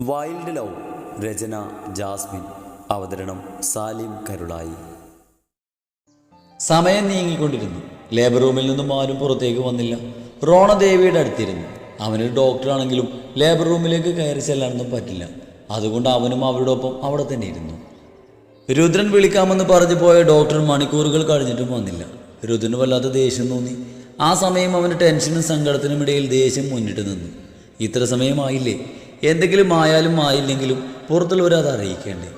Wild love രചന Jasmine അവതരണം സാലിം കരുളായി. സമയം നീങ്ങിക്കൊണ്ടിരുന്നു. Labour റൂമിൽ നിന്നും ആരും പുറത്തേക്ക് വന്നില്ല. റോണ ദേവിയുടെ അടുത്തിരുന്നു. അവനൊരു ഡോക്ടറാണെങ്കിലും ലേബർ റൂമിലേക്ക് കയറി ചെല്ലാനൊന്നും പറ്റില്ല. അതുകൊണ്ട് അവനും അവരുടെ ഒപ്പം അവിടെ തന്നെ ഇരുന്നു. രുദ്രൻ വിളിക്കാമെന്ന് പറഞ്ഞു പോയ ഡോക്ടർ മണിക്കൂറുകൾ കഴിഞ്ഞിട്ടും വന്നില്ല. രുദ്രന് വല്ലാത്ത ദേഷ്യം തോന്നി. ആ സമയം അവന് ടെൻഷനും സങ്കടത്തിനും ഇടയിൽ ദേഷ്യം മുന്നിട്ട് നിന്നു. ഇത്ര സമയമായില്ലേ? എന്തെങ്കിലും ആയാലും ആയില്ലെങ്കിലും പുറത്തുള്ളവരെ അത് അറിയിക്കേണ്ടേ?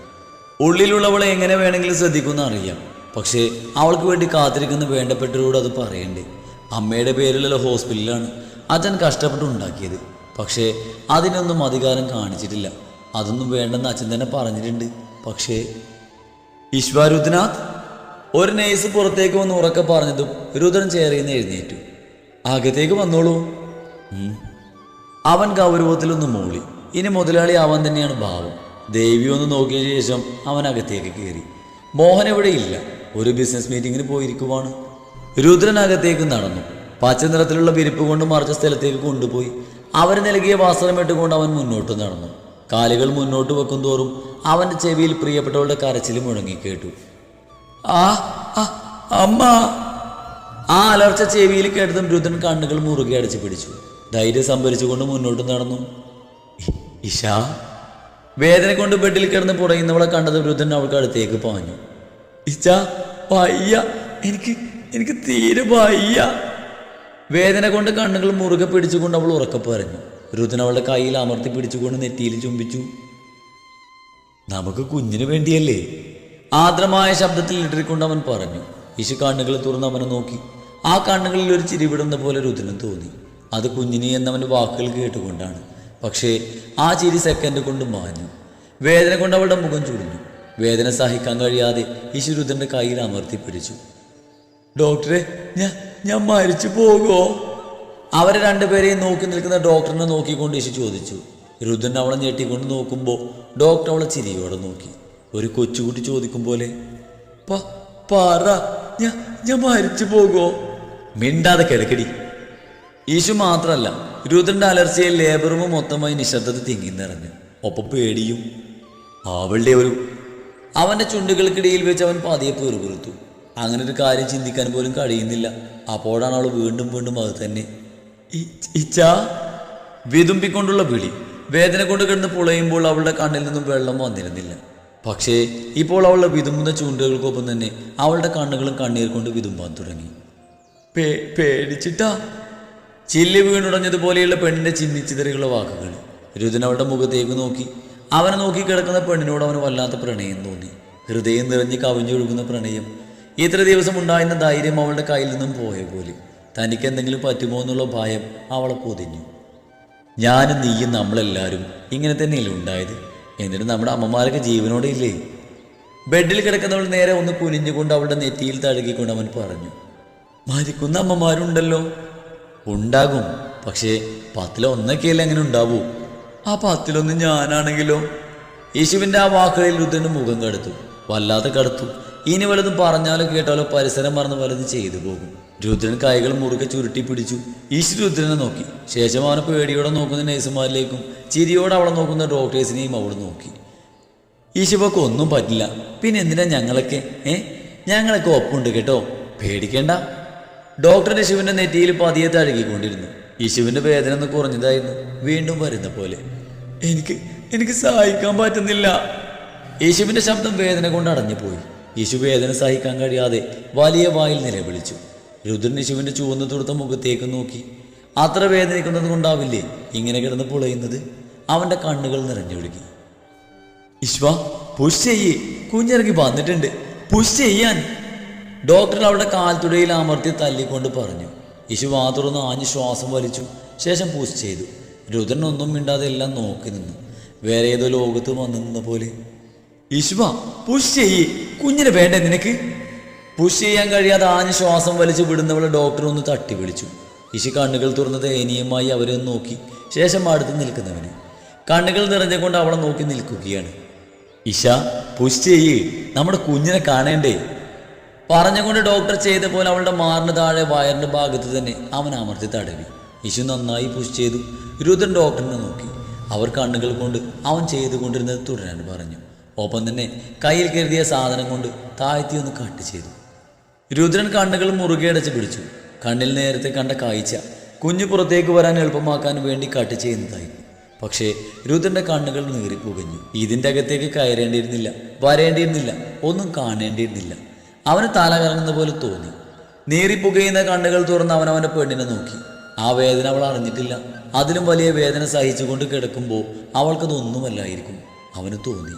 ഉള്ളിലുള്ളവളെ എങ്ങനെ വേണമെങ്കിലും ശ്രദ്ധിക്കുമെന്ന് അറിയാം. പക്ഷേ അവൾക്ക് വേണ്ടി കാത്തിരിക്കുന്ന വേണ്ടപ്പെട്ടവരോട് അത് പറയണ്ടേ? അമ്മയുടെ പേരിലുള്ള ഹോസ്പിറ്റലാണ് അച്ഛൻ കഷ്ടപ്പെട്ട് ഉണ്ടാക്കിയത്. പക്ഷേ അതിനൊന്നും അധികാരം കാണിച്ചിട്ടില്ല. അതൊന്നും വേണ്ടെന്ന് അച്ഛൻ തന്നെ പറഞ്ഞിട്ടുണ്ട്. പക്ഷേ ഈശ്വരുദ്നാഥ് ഒരു നേഴ്സ് പുറത്തേക്ക് വന്ന് ഉറക്കെ പറഞ്ഞതും രുദ്രൻ ചേറിയെന്ന് എഴുന്നേറ്റു. അകത്തേക്ക് വന്നോളൂ. അവൻ ഗൗരവത്തിലൊന്ന് മൂളി. ഇനി മുതലാളി അവൻ തന്നെയാണ് ഭാവം ദേവി ഒന്ന് നോക്കിയ ശേഷം അവൻ അകത്തേക്ക് കയറി. മോഹൻ ഇവിടെ ഇല്ല. ഒരു ബിസിനസ് മീറ്റിങ്ങിന് പോയിരിക്കുവാണ്. രുദ്രൻ അകത്തേക്ക് നടന്നു. പച്ച നിറത്തിലുള്ള വിരിപ്പ് കൊണ്ട് മറിച്ച സ്ഥലത്തേക്ക് കൊണ്ടുപോയി. അവർ നൽകിയ വാസ്ത്രം ഇട്ടുകൊണ്ട് അവൻ മുന്നോട്ട് നടന്നു. കാലുകൾ മുന്നോട്ട് വെക്കും തോറും അവന്റെ ചെവിയിൽ പ്രിയപ്പെട്ടവളുടെ കരച്ചിൽ മുഴങ്ങി കേട്ടു. ആ അമ്മ. ആ അലർച്ച ചെവിയിൽ കേട്ടതും രുദ്രൻ കണ്ണുകൾ മുറുകെ അടച്ചു പിടിച്ചു. ധൈര്യം സംഭരിച്ചുകൊണ്ട് മുന്നോട്ട് നടന്നു. ഇഷ വേദന കൊണ്ട് ബെഡിൽ കിടന്ന് പുറയുന്നവളെ കണ്ടത് വൃദ്ധൻ അവൾക്ക് അടുത്തേക്ക് പാഞ്ഞു. ഇഷ വയ്യ എനിക്ക് എനിക്ക് തീരെ വയ്യ വേദന കൊണ്ട് കണ്ണുകൾ മുറുകെ പിടിച്ചുകൊണ്ട് അവൾ ഉറക്കെ പറഞ്ഞു. അവളുടെ കയ്യിൽ അമർത്തി പിടിച്ചുകൊണ്ട് നെറ്റിയിൽ ചുംബിച്ചു. നമുക്ക് കുഞ്ഞിന് വേണ്ടിയല്ലേ? ആദ്രമായ ശബ്ദത്തിൽ ഇടറിക്കൊണ്ട് അവൻ പറഞ്ഞു. ഇശു കണ്ണുകൾ തുറന്ന് അവനെ നോക്കി. ആ കണ്ണുകളിൽ ഒരു ചിരിവിടുന്ന പോലെ രുദ്രനും തോന്നി. അത് കുഞ്ഞിനെ എന്നവന്റെ വാക്കുകൾ കേട്ടുകൊണ്ടാണ്. പക്ഷേ ആ ചിരി സെക്കൻഡ് കൊണ്ട് മാഞ്ഞു. വേദന കൊണ്ട് അവളുടെ മുഖം ചുളിഞ്ഞു വേദന സഹിക്കാൻ കഴിയാതെ ഈശു രുദ്രന്റെ കയ്യിൽ അമർത്തി പിടിച്ചു. ഡോക്ടറെ ഞാൻ ഞാൻ മരിച്ചു പോകുമോ? അവരെ രണ്ടുപേരെയും നോക്കി നിൽക്കുന്ന ഡോക്ടറിനെ നോക്കിക്കൊണ്ട് യേശു ചോദിച്ചു. രുദ്രൻ അവളെ ഞെട്ടിക്കൊണ്ട് നോക്കുമ്പോൾ ഡോക്ടർ അവളെ ചിരിയോടെ നോക്കി. ഒരു കൊച്ചുകുട്ടി ചോദിക്കും പോലെ "പ- പറ ഞാൻ ഞാൻ മരിച്ചു പോകുമോ? മിണ്ടാതെ കിടക്കടി. ഈശു മാത്രമല്ല ഇരുപത്തിരണ്ട് അലർച്ചയിൽ ലേബർ മൊത്തമായി നിശബ്ദത തിങ്ങി നിറഞ്ഞു. ഒപ്പം പേടിയും അവളുടെ ഒരു അവന്റെ ചുണ്ടുകൾക്കിടയിൽ വെച്ച് അവൻ പതിയെ പെറുപിറുത്തു. അങ്ങനെ ഒരു കാര്യം ചിന്തിക്കാൻ പോലും കഴിയുന്നില്ല. അപ്പോഴാണ് അവൾ വീണ്ടും വീണ്ടും അത് തന്നെ "ഇ- ഇച്ചാ വിതുമ്പിക്കൊണ്ടുള്ള വിളി. വേദന കൊണ്ട് കിടന്ന് പുളയുമ്പോൾ അവളുടെ കണ്ണിൽ നിന്നും വെള്ളം വന്നിരുന്നില്ല. പക്ഷേ ഇപ്പോൾ അവളുടെ വിതുമ്പുന്ന ചൂണ്ടുകൾക്കൊപ്പം തന്നെ അവളുടെ കണ്ണുകളും കണ്ണീർ കൊണ്ട് വിതുമ്പാൻ തുടങ്ങി. പേ പേടിച്ചിട്ടാ? ചില്ലി വീണുടഞ്ഞതുപോലെയുള്ള പെണ്ണിന്റെ ചിന്നിച്ചിതറിയുള്ള വാക്കുകൾ. രുദൻ അവളുടെ മുഖത്തേക്ക് നോക്കി. അവനെ നോക്കി കിടക്കുന്ന പെണ്ണിനോട് അവന് വല്ലാത്ത പ്രണയം തോന്നി. ഹൃദയം നിറഞ്ഞ് കവിഞ്ഞൊഴുകുന്ന പ്രണയം. ഇത്ര ദിവസം ഉണ്ടായിരുന്ന ധൈര്യം അവളുടെ കയ്യിൽ നിന്നും പോയ പോലെ. തനിക്ക് എന്തെങ്കിലും പറ്റുമോ എന്നുള്ള ഭയം അവളെ പൊതിഞ്ഞു. ഞാനും നീയും നമ്മളെല്ലാവരും ഇങ്ങനെ തന്നെയല്ലേ ഉണ്ടായത്? എന്നിട്ട് നമ്മുടെ അമ്മമാരൊക്കെ ജീവനോടെ ഇല്ലേ? ബെഡിൽ കിടക്കുന്നവൾ നേരെ ഒന്ന് കുനിഞ്ഞുകൊണ്ട് അവളുടെ നെറ്റിയിൽ തഴുകിക്കൊണ്ട് അവൻ പറഞ്ഞു മരിക്കുന്ന അമ്മമാരുണ്ടല്ലോ. ഉണ്ടാകും. പക്ഷേ പത്തിലൊന്നൊക്കെയല്ലേ അങ്ങനെ ഉണ്ടാവൂ? ആ പത്തിലൊന്ന് ഞാനാണെങ്കിലോ. യേശുവിന്റെ ആ വാക്കുകളിൽ രുദ്രന് മുഖം കടുത്തു. വല്ലാതെ കടുത്തു. ഇനി വല്ലതും പറഞ്ഞാലോ കേട്ടാലോ പരിസരം മറന്ന് വല്ലതും ചെയ്തു പോകും. രുദ്രൻ കൈകൾ മുറുകെ ചുരുട്ടി പിടിച്ചു. ഈശു രുദ്രനെ നോക്കി. ശേഷം അവനെ പേടിയോടെ നോക്കുന്ന നേഴ്സുമാരിലേക്കും ചിരിയോടെ അവളെ നോക്കുന്ന ഡോക്ടേഴ്സിനെയും അവിടെ നോക്കി. ഈശുവൊക്കെ ഒന്നും പറ്റില്ല. പിന്നെ എന്തിനാ ഞങ്ങളൊക്കെ ഏ? ഞങ്ങളൊക്കെ ഒപ്പുണ്ട് കേട്ടോ. പേടിക്കണ്ട. ഡോക്ടർ ശിവന്റെ നെറ്റിയിൽ പതിയെ തഴുകിക്കൊണ്ടിരുന്നു. യേശുവിന്റെ വേദന ഒന്ന് കുറഞ്ഞതായിരുന്നു. വീണ്ടും വരുന്ന പോലെ. എനിക്ക് എനിക്ക് സഹായിക്കാൻ പറ്റുന്നില്ല. യേശുവിന്റെ ശബ്ദം വേദന കൊണ്ട് അടഞ്ഞുപോയി. യേശു വേദന സഹിക്കാൻ കഴിയാതെ വലിയ വായിൽ നിലവിളിച്ചു. രുദ്രൻ യേശുവിന്റെ ചുവന്ന് തുടുത്ത മുഖത്തേക്ക് നോക്കി. അത്ര വേദനിക്കുന്നത് കൊണ്ടാവില്ലേ ഇങ്ങനെ കിടന്ന് പുളയുന്നത്? അവന്റെ കണ്ണുകൾ നിറഞ്ഞൊഴുകി ഇശ്വ പുഷ് ചെയ്യേ. കുഞ്ഞിറങ്ങി വന്നിട്ടുണ്ട്. പുഷ് ചെയ്യാൻ. ഡോക്ടർ അവളുടെ കാൽത്തുടയിൽ അമർത്തി തല്ലിക്കൊണ്ട് പറഞ്ഞു. ഇശു വാതുറന്ന് ആഞ്ഞു ശ്വാസം വലിച്ചു. ശേഷം പുഷ് ചെയ്തു. രുദ്രൻ ഒന്നും മിണ്ടാതെ എല്ലാം നോക്കി നിന്നു. വേറെ ഏതോ ലോകത്ത് വന്നു നിന്ന പോലെ. യശുവ പുഷ് ചെയ്യ്. കുഞ്ഞിന് വേണ്ടേ നിനക്ക്? പുഷ് ചെയ്യാൻ കഴിയാതെ ആഞ്ഞു ശ്വാസം വലിച്ചു വിടുന്നവളെ ഡോക്ടർ ഒന്ന് തട്ടി വിളിച്ചു. ഇശു കണ്ണുകൾ തുറന്ന് ദയനീയമായി അവരെ നോക്കി. ശേഷം അടുത്ത് നിൽക്കുന്നവന്. കണ്ണുകൾ നിറഞ്ഞുകൊണ്ട് അവളെ നോക്കി നിൽക്കുകയാണ്. ഇഷ പുഷ് ചെയ്യ്. നമ്മുടെ കുഞ്ഞിനെ കാണേണ്ടേ? പറഞ്ഞുകൊണ്ട് ഡോക്ടർ ചെയ്ത പോലെ അവളുടെ മാറിന് താഴെ വയറിന്റെ ഭാഗത്ത് തന്നെ അവൻ അമർത്തി തടവി. യശു നന്നായി പുഷ് ചെയ്തു. രുദ്രൻ ഡോക്ടറിനെ നോക്കി. അവർ കണ്ണുകൾ കൊണ്ട് അവൻ ചെയ്തുകൊണ്ടിരുന്നത് തുടരാൻ പറഞ്ഞു. ഒപ്പം തന്നെ കയ്യിൽ കരുതിയ സാധനം കൊണ്ട് താഴ്ത്തി ഒന്ന് കട്ട് ചെയ്തു. രുദ്രൻ കണ്ണുകൾ മുറുകെ അടച്ച് പിടിച്ചു. കണ്ണിൽ നേരത്തെ കണ്ട കാഴ്ച കുഞ്ഞു പുറത്തേക്ക് വരാൻ എളുപ്പമാക്കാൻ വേണ്ടി കട്ട് ചെയ്യുന്നതായി. പക്ഷേ രുദ്രന്റെ കണ്ണുകൾ നീറി പുകഞ്ഞു. ഇതിന്റെ അകത്തേക്ക് കയറേണ്ടിയിരുന്നില്ല വരേണ്ടിയിരുന്നില്ല ഒന്നും കാണേണ്ടിയിരുന്നില്ല. അവന് തല കറങ്ങുന്ന പോലെ തോന്നി. നീറിപ്പുകയുന്ന കണ്ണുകൾ തുറന്ന് അവൻ അവന്റെ പെണ്ണിനെ നോക്കി. ആ വേദന അവൾ അറിഞ്ഞിട്ടില്ല. അതിലും വലിയ വേദന സഹിച്ചുകൊണ്ട് കിടക്കുമ്പോൾ അവൾക്കതൊന്നുമല്ലായിരിക്കും. അവന് തോന്നി.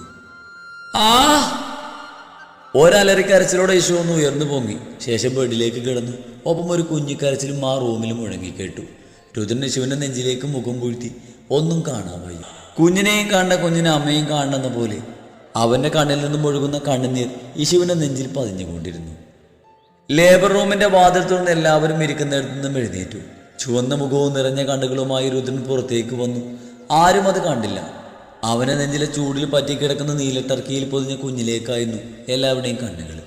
ആ! ഒരലറിക്കരച്ചിലോടെ യേശു ഒന്ന് ഉയർന്നു പൊങ്ങി. ശേഷം ബെഡിലേക്ക് കിടന്നു ഒപ്പം ഒരു കുഞ്ഞിക്കരച്ചിലും ആ റൂമിലും മുഴങ്ങി കേട്ടു. രുദ്രൻ യേശുവിന്റെ നെഞ്ചിലേക്ക് മുഖം പൂഴ്ത്തി ഒന്നും കാണാൻ വയ്യ. കുഞ്ഞിനെയും കണ്ട കുഞ്ഞിനെ അമ്മയും കാണുന്ന പോലെ അവന്റെ കണ്ണിൽ നിന്നും ഒഴുകുന്ന കണ്ണുനീർ യേശുവിന്റെ നെഞ്ചിൽ പതിഞ്ഞുകൊണ്ടിരുന്നു. ലേബർ റൂമിന്റെ വാതിൽ തുറന്ന് എല്ലാവരും ഇരിക്കുന്നിടത്തു നിന്നും എഴുന്നേറ്റു. ചുവന്ന മുഖവും നിറഞ്ഞ കണ്ണുകളുമായി രുദ്രൻ പുറത്തേക്ക് വന്നു. ആരും അത് കണ്ടില്ല. അവനെ നെഞ്ചിലെ ചൂടിൽ പറ്റിക്കിടക്കുന്ന നീലട്ടർക്കിയിൽ പൊതിഞ്ഞ കുഞ്ഞിലേക്കായിരുന്നു എല്ലാവരുടെയും കണ്ണുകൾ.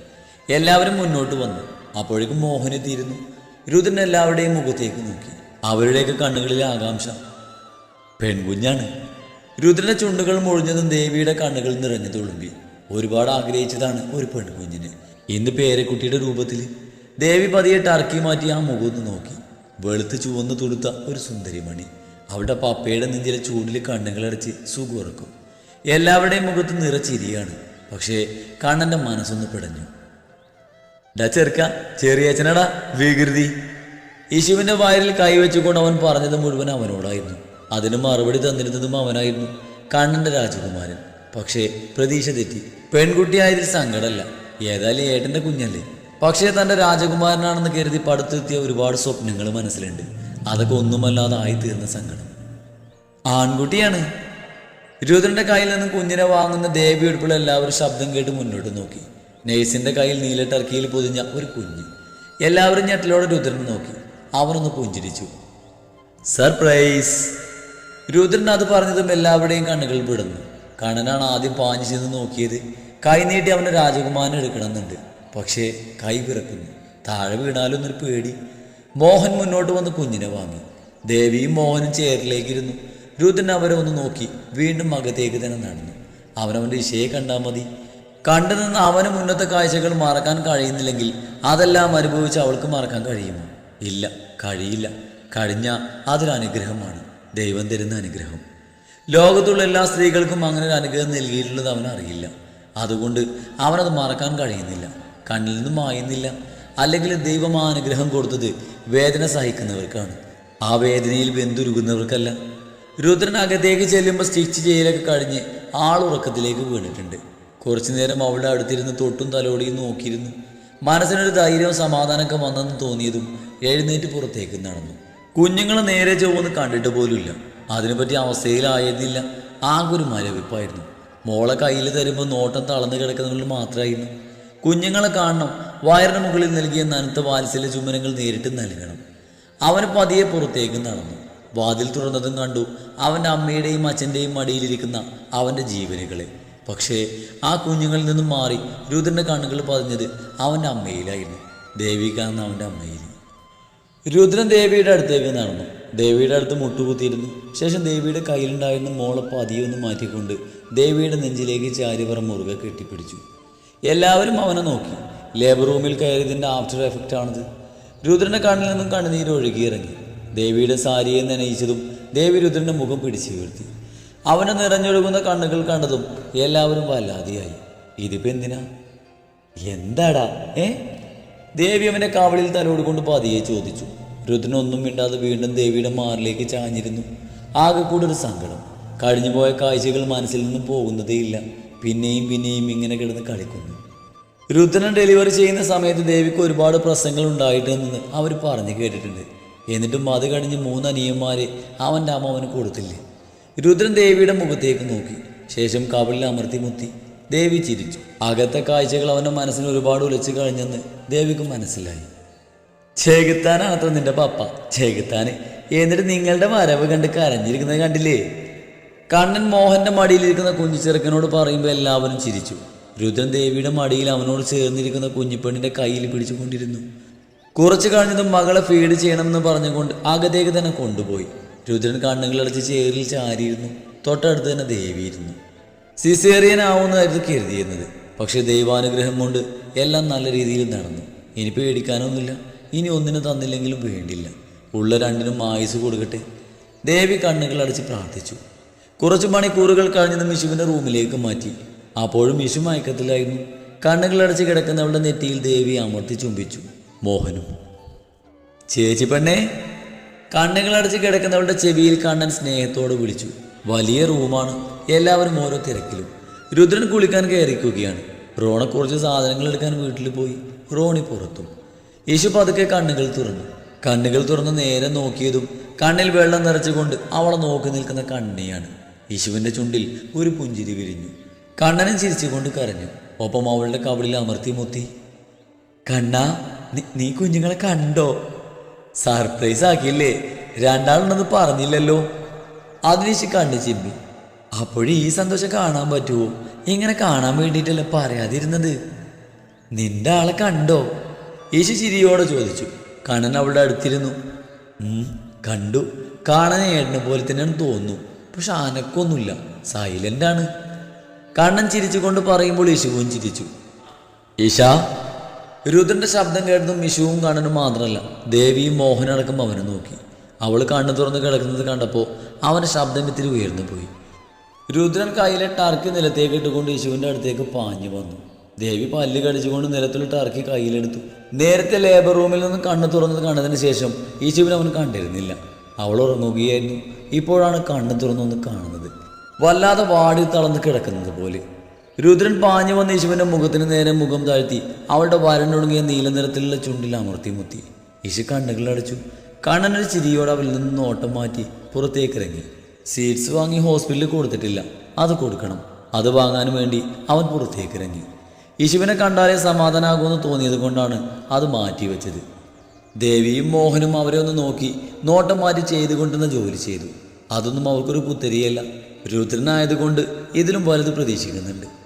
എല്ലാവരും മുന്നോട്ട് വന്നു. അപ്പോഴേക്കും മോഹനെത്തിയിരുന്നു രുദ്രൻ എല്ലാവരുടെയും മുഖത്തേക്ക് നോക്കി. അവരുടെയൊക്കെ കണ്ണുകളിലെ ആകാംക്ഷ പെൺകുഞ്ഞാണ്. രുദ്രന്റെ ചുണ്ടുകൾ മുഴിഞ്ഞതും ദേവിയുടെ കണ്ണുകൾ നിറഞ്ഞു തുളുമ്പി. ഒരുപാട് ആഗ്രഹിച്ചതാണ് ഒരു പെൺകുഞ്ഞിന്. ഇന്ന് പേരക്കുട്ടിയുടെ രൂപത്തിൽ ദേവി പതിയെ ടർക്കി മാറ്റി ആ മുഖത്ത് നോക്കി. വെളുത്ത് ചുവന്ന് തുടുത്ത ഒരു സുന്ദരിമണി. അവിടെ പപ്പയുടെ നെഞ്ചിലെ ചൂടിൽ കണ്ണുകളടച്ച് സുഖുറക്കും. എല്ലാവരുടെയും മുഖത്ത് നിറച്ചിരിയാണ് പക്ഷേ കണ്ണന്റെ മനസ്സൊന്ന് പിടഞ്ഞു. ഡാ ചെറുക്ക ചെറിയച്ചനടാ വികൃതി. യേശുവിന്റെ വായിൽ കൈവച്ചുകൊണ്ട് അവൻ പറഞ്ഞത് മുഴുവൻ അവനോടായിരുന്നു. അതിന് മറുപടി തന്നിരുന്നതും അവനായിരുന്നു കണ്ണന്റെ രാജകുമാരൻ. പക്ഷേ പ്രതീക്ഷ തെറ്റി. പെൺകുട്ടിയായതിൽ സങ്കടമല്ല. ഏതായാലും ഏട്ടന്റെ കുഞ്ഞല്ലേ. പക്ഷേ തന്റെ രാജകുമാരനാണെന്ന് കരുതി പടുത്തെത്തിയ ഒരുപാട് സ്വപ്നങ്ങൾ മനസ്സിലുണ്ട്. അതൊക്കെ ഒന്നുമല്ലാതെ ആയിത്തീർന്ന സങ്കടം. ആൺകുട്ടിയാണ്. രുദ്രന്റെ കയ്യിൽ നിന്നും കുഞ്ഞിനെ വാങ്ങുന്ന ദേവി ഉൾപ്പെടെ എല്ലാവരും ശബ്ദം കേട്ട് മുന്നോട്ട് നോക്കി. നേഴ്സിന്റെ കയ്യിൽ നീല ടർക്കിയിൽ പൊതിഞ്ഞ ഒരു കുഞ്ഞ്. എല്ലാവരും ഞെട്ടലോടെ രുദ്രനെ നോക്കി. അവനൊന്ന് പുഞ്ചിരിച്ചു. സർപ്രൈസ്! രുദ്രൻ അത് പറഞ്ഞതും എല്ലാവരുടെയും കണ്ണുകൾ വിടുന്നു കണ്ണനാണ് ആദ്യം പാഞ്ഞു ചെന്ന് നോക്കിയത്. കൈ നീട്ടി അവന്റെ രാജകുമാരൻ എടുക്കണമെന്നുണ്ട്. പക്ഷേ കൈ പിറക്കുന്നു താഴെ വീണാലും എന്നൊരു പേടി. മോഹൻ മുന്നോട്ട് വന്ന് കുഞ്ഞിനെ വാങ്ങി. ദേവിയും മോഹനും ചേറിലേക്കിരുന്നു രുദ്രൻ അവരെ ഒന്ന് നോക്കി വീണ്ടും അകത്തേക്ക് തന്നെ നടന്നു. അവനവന്റെ ഇശയെ കണ്ടാൽ മതി. കണ്ടു നിന്ന് അവന് മുന്നത്തെ കാഴ്ചകൾ മറക്കാൻ കഴിയുന്നില്ലെങ്കിൽ അതെല്ലാം അനുഭവിച്ച് അവൾക്ക് മറക്കാൻ കഴിയുമോ? ഇല്ല കഴിയില്ല. കഴിഞ്ഞ അതൊരു അനുഗ്രഹമാണ് ദൈവം തരുന്ന അനുഗ്രഹം. ലോകത്തുള്ള എല്ലാ സ്ത്രീകൾക്കും അങ്ങനെ ഒരു അനുഗ്രഹം നൽകിയിട്ടുള്ളത് അവൻ അറിയില്ല. അതുകൊണ്ട് അവനത് മറക്കാൻ കഴിയുന്നില്ല. കണ്ണിൽ നിന്നും മായുന്നില്ല. അല്ലെങ്കിൽ ദൈവം ആ അനുഗ്രഹം കൊടുത്തത് വേദന സഹിക്കുന്നവർക്കാണ്. ആ വേദനയിൽ ബന്ധുരുകുന്നവർക്കല്ല രുദ്രൻ അകത്തേക്ക് ചെല്ലുമ്പോൾ സ്റ്റിച്ച് ചെയ്യലൊക്കെ കഴിഞ്ഞ് ആൾ ഉറക്കത്തിലേക്ക് വീണിട്ടുണ്ട്. കുറച്ചു നേരം അവളുടെ അടുത്തിരുന്ന് തൊട്ടും തലോടിയും നോക്കിയിരുന്നു. മനസ്സിനൊരു ധൈര്യവും സമാധാനമൊക്കെ വന്നെന്ന് തോന്നിയതും എഴുന്നേറ്റ് പുറത്തേക്ക് നടന്നു. കുഞ്ഞുങ്ങൾ നേരെ ചൊവ്വൊന്ന് കണ്ടിട്ട് പോലുമില്ല. അതിനെപ്പറ്റി അവസ്ഥയിലായതില്ല. ആകെ ഒരു മരവിപ്പായിരുന്നു. മോളെ കയ്യിൽ തരുമ്പോൾ നോട്ടം തളർന്നു കിടക്കുന്നവരിൽ മാത്രമായിരുന്നു. കുഞ്ഞുങ്ങളെ കാണണം വയറിന് മുകളിൽ നൽകിയ നനുത്ത വാത്സല്യ ചുമനങ്ങൾ നേരിട്ട് നൽകണം. അവന് പതിയെ പുറത്തേക്ക് നടന്നു. വാതിൽ തുറന്നതും കണ്ടു അവന്റെ അമ്മയുടെയും അച്ഛന്റെയും മടിയിലിരിക്കുന്ന അവന്റെ ജീവനുകളെ. പക്ഷേ ആ കുഞ്ഞുങ്ങളിൽ നിന്നും മാറി രുദ്രന്റെ കണ്ണുകൾ പതിഞ്ഞത് അവന്റെ അമ്മയിലായിരുന്നു. ദേവിക എന്ന അവന്റെ അമ്മയിൽ രുദ്രൻ ദേവിയുടെ അടുത്തേക്ക് നടന്നു. ദേവിയുടെ അടുത്ത് മുട്ടുകുത്തിയിരുന്നു. ശേഷം ദേവിയുടെ കയ്യിലുണ്ടായിരുന്ന മോളെ പതിയെ ഒന്ന് മാറ്റിക്കൊണ്ട് ദേവിയുടെ നെഞ്ചിലേക്ക് ചാരിവറ മുറുകെ കെട്ടിപ്പിടിച്ചു. എല്ലാവരും അവനെ നോക്കി. ലേബർ റൂമിൽ കയറിയതിന്റെ ആഫ്റ്റർ എഫക്റ്റ് ആണിത്. രുദ്രന്റെ കണ്ണിൽ നിന്നും കണ്ണുനീര് ഒഴുകിയിറങ്ങി ദേവിയുടെ സാരിയെ നനയിച്ചതും ദേവി രുദ്രന്റെ മുഖം പിടിച്ചു വീഴ്ത്തി അവനെ നിറഞ്ഞൊഴുകുന്ന കണ്ണുകൾ കണ്ടതും എല്ലാവരും വല്ലാതെയായി. ഇതിപ്പോ എന്തിനാ? എന്താടാ? ഏ? ദേവി അവന്റെ കാവളിൽ തലോട് കൊണ്ട് പതിയെ ചോദിച്ചു. രുദ്രനൊന്നും മിണ്ടാതെ വീണ്ടും ദേവിയുടെ മാറിലേക്ക് ചാഞ്ഞിരുന്നു. ആകെ കൂടെ ഒരു സങ്കടം. കഴിഞ്ഞുപോയ കാഴ്ചകൾ മനസ്സിൽ നിന്നും പോകുന്നതേയില്ല പിന്നെയും പിന്നെയും ഇങ്ങനെ കിടന്ന് കളിക്കുന്നു. രുദ്രൻ ഡെലിവറി ചെയ്യുന്ന സമയത്ത് ദേവിക്ക് ഒരുപാട് പ്രശ്നങ്ങൾ ഉണ്ടായിട്ടുണ്ടെന്ന് അവർ പറഞ്ഞു കേട്ടിട്ടുണ്ട്. എന്നിട്ടും അത് കഴിഞ്ഞ് മൂന്ന് അനിയന്മാരെ അവന്റെ അമ്മ അവന് കൊടുത്തില്ലേ? രുദ്രൻ ദേവിയുടെ മുഖത്തേക്ക് നോക്കി. ശേഷം കവളിൽ അമർത്തി മുത്തി. ദേവി ചിരിച്ചു. അകത്തെ കാഴ്ചകൾ അവന്റെ മനസ്സിന് ഒരുപാട് ഉലച്ചു കഴിഞ്ഞെന്ന് ദേവിക്ക് മനസ്സിലായി. ചേകുത്താനാണത്ര നിന്റെ പപ്പ. ചേകുത്താന് എന്നിട്ട് നിങ്ങളുടെ വരവ് കണ്ട് കരഞ്ഞിരിക്കുന്നത് കണ്ടില്ലേ? കണ്ണൻ മോഹന്റെ മടിയിലിരിക്കുന്ന കുഞ്ഞു ചെറുക്കനോട് പറയുമ്പോൾ എല്ലാവരും ചിരിച്ചു. രുദ്രൻ ദേവിയുടെ മടിയിൽ അവനോട് ചേർന്നിരിക്കുന്ന കുഞ്ഞിപ്പെണ്ണിന്റെ കയ്യിൽ പിടിച്ചുകൊണ്ടിരുന്നു. കുറച്ച് കഴിഞ്ഞതും മകളെ ഫീഡ് ചെയ്യണമെന്ന് പറഞ്ഞുകൊണ്ട് അകത്തേക്ക് തന്നെ കൊണ്ടുപോയി. രുദ്രൻ കണ്ണുകളടച്ച് ചേറിൽ ചാരിയിരുന്നു. തൊട്ടടുത്ത് തന്നെ ദേവി ആവുന്നതായിരുന്നു കരുതിയിരുന്നത്. പക്ഷെ ദൈവാനുഗ്രഹം കൊണ്ട് എല്ലാം നല്ല രീതിയിൽ നടന്നു. ഇനി പേടിക്കാനൊന്നുമില്ല. ഇനി ഒന്നിനും തന്നില്ലെങ്കിലും വേണ്ടില്ല. ഉള്ള രണ്ടിനും ആയുസ് കൊടുക്കട്ടെ. ദേവി കണ്ണുകൾ അടച്ച് പ്രാർത്ഥിച്ചു. കുറച്ച് മണിക്കൂറുകൾ കഴിഞ്ഞ് മിഷുവിന്റെ റൂമിലേക്ക് മാറ്റി. അപ്പോഴും മിഷു മയക്കത്തിലായിരുന്നു. കണ്ണുകളടച്ച് കിടക്കുന്നവളുടെ നെറ്റിയിൽ ദേവി അമർത്തി ചുംബിച്ചു. മോഹനും. ചേച്ചി പെണ്ണേ. കണ്ണുകളടച്ച് കിടക്കുന്നവളുടെ ചെവിയിൽ കണ്ണൻ സ്നേഹത്തോടെ വിളിച്ചു. വലിയ റൂമാണ്. എല്ലാവരും ഓരോ തിരക്കിലും. രുദ്രൻ കുളിക്കാൻ കയറിക്കുകയാണ്. റോണ കുറച്ച് സാധനങ്ങൾ എടുക്കാൻ വീട്ടിൽ പോയി. റോണി പുറത്തും. യേശു പതുക്കെ കണ്ണുകൾ തുറന്നു. കണ്ണുകൾ തുറന്ന് നേരെ നോക്കിയതും കണ്ണിൽ വെള്ളം നിറച്ചുകൊണ്ട് അവളെ നോക്കി നിൽക്കുന്ന കണ്ണിയാണ്. യേശുവിന്റെ ചുണ്ടിൽ ഒരു പുഞ്ചിരി വിരിഞ്ഞു. കണ്ണനും ചിരിച്ചുകൊണ്ട് കരഞ്ഞു. ഒപ്പം അവളുടെ കവിളിൽ അമർത്തി മുത്തി. കണ്ണ നീ- കുഞ്ഞുങ്ങളെ കണ്ടോ? സർപ്രൈസ് ആക്കിയില്ലേ രണ്ടാളുണ്ടെന്ന് പറഞ്ഞില്ലല്ലോ. അതിനേശ് കണ്ണു ചിമ്പി. അപ്പോഴും ഈ സന്തോഷം കാണാൻ പറ്റുമോ ഇങ്ങനെ കാണാൻ വേണ്ടിയിട്ടല്ല പറയാതിരുന്നത്? നിന്റെ ആളെ കണ്ടോ? യേശു ചിരിയോടെ ചോദിച്ചു. കണ്ണൻ അവളുടെ അടുത്തിരുന്നു. "ഉം, കണ്ടു. കാണാൻ ഏടിനെ പോലെ തന്നെയാണ് തോന്നുന്നു. പക്ഷെ അനക്കൊന്നുമില്ല സൈലന്റ് ആണ്. കണ്ണൻ ചിരിച്ചുകൊണ്ട് പറയുമ്പോൾ യേശുവും ചിരിച്ചു. ഈശ രുദ്രന്റെ ശബ്ദം കേട്ടതും മിഷുവും കണ്ണനും മാത്രമല്ല. ദേവിയും മോഹനടക്കം അവനെ നോക്കി. അവൾ കണ്ണു തുറന്ന് കിടക്കുന്നത് കണ്ടപ്പോൾ അവന്റെ ശബ്ദം ഇത്തിരി ഉയർന്നു പോയി. രുദ്രൻ കയ്യിലെ ടർക്കി നിലത്തേക്ക് ഇട്ടുകൊണ്ട് യേശുവിന്റെ അടുത്തേക്ക് പാഞ്ഞു വന്നു. ദേവി പല്ല് കടിച്ചുകൊണ്ട് നിലത്തുള്ള ടർക്കി കയ്യിലെടുത്തു. നേരത്തെ ലേബർ റൂമിൽ നിന്ന് കണ്ണു തുറന്നത് കണ്ടതിന് ശേഷം യേശുവിനെ അവൻ കണ്ടിരുന്നില്ല. അവൾ ഉറങ്ങുകയായിരുന്നു. ഇപ്പോഴാണ് കണ്ണു തുറന്നൊന്ന് കാണുന്നത്. വല്ലാതെ വാടി തളർന്ന് കിടക്കുന്നത് പോലെ. രുദ്രൻ പാഞ്ഞു വന്ന യേശുവിന്റെ മുഖത്തിന് നേരെ മുഖം താഴ്ത്തി അവളുടെ വരനൊടുങ്ങിയ നീല നിറത്തിലുള്ള ചുണ്ടിൽ അമർത്തി മുത്തി. യേശു കണ്ണുകളടച്ചു കണ്ണനൊരു ചിരിയോടെ അവരിൽ നിന്ന് ഓട്ടം മാറ്റി പുറത്തേക്ക് ഇറങ്ങി. സീറ്റ്സ് വാങ്ങി ഹോസ്പിറ്റലിൽ കൊടുത്തിട്ടില്ല. അത് കൊടുക്കണം. അത് വാങ്ങാൻ വേണ്ടി അവൻ പുറത്തേക്ക് ഇറങ്ങി. യേശുവിനെ കണ്ടാലേ സമാധാനമാകുമെന്ന് തോന്നിയത് കൊണ്ടാണ് അത് മാറ്റിവെച്ചത് ദേവിയും മോഹനും അവരെ ഒന്ന് നോക്കി നോട്ടം മാറ്റി ചെയ്തുകൊണ്ടെന്ന് ജോലി ചെയ്തു. അതൊന്നും അവർക്കൊരു പുത്തരിയല്ല. രുദ്രനായതുകൊണ്ട് ഇതിലും വലുത് പ്രതീക്ഷിക്കുന്നുണ്ട്.